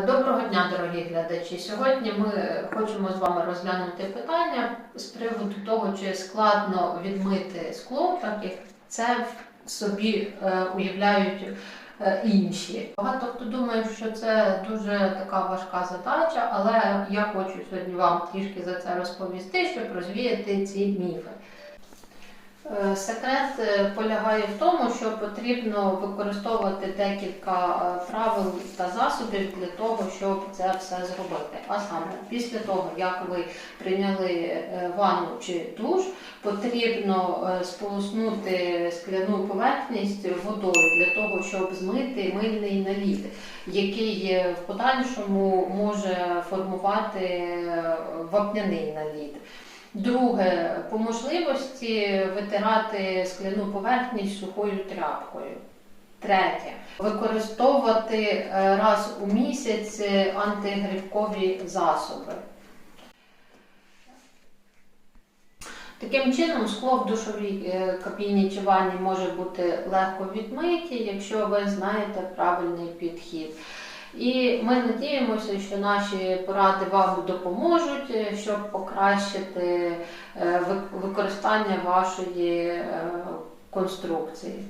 Доброго дня, дорогі глядачі. Сьогодні ми хочемо з вами розглянути питання з приводу того, чи складно відмити скло, так як це собі е, уявляють е, інші. Багато хто думає, що це дуже така важка задача, але я хочу сьогодні вам трішки за це розповісти, щоб розвіяти ці міфи. Е, Секрет е, полягає в тому, що потрібно використовувати декілька е, правил та засобів для того, щоб це все зробити. А саме, після того, як ви прийняли ванну чи душ, потрібно сполоснути скляну поверхність водою для того, щоб змити мильний наліт, який в подальшому може формувати вапняний наліт. Друге, по можливості витирати скляну поверхність сухою тряпкою. Третє, використовувати е, раз у місяць антигрибкові засоби. Таким чином, скло в душовій е, кабіні чи ванні може бути легко відмиті, якщо ви знаєте правильний підхід. І ми надіємося, що наші поради вам допоможуть, е, щоб покращити е, використання вашої е, конструкції.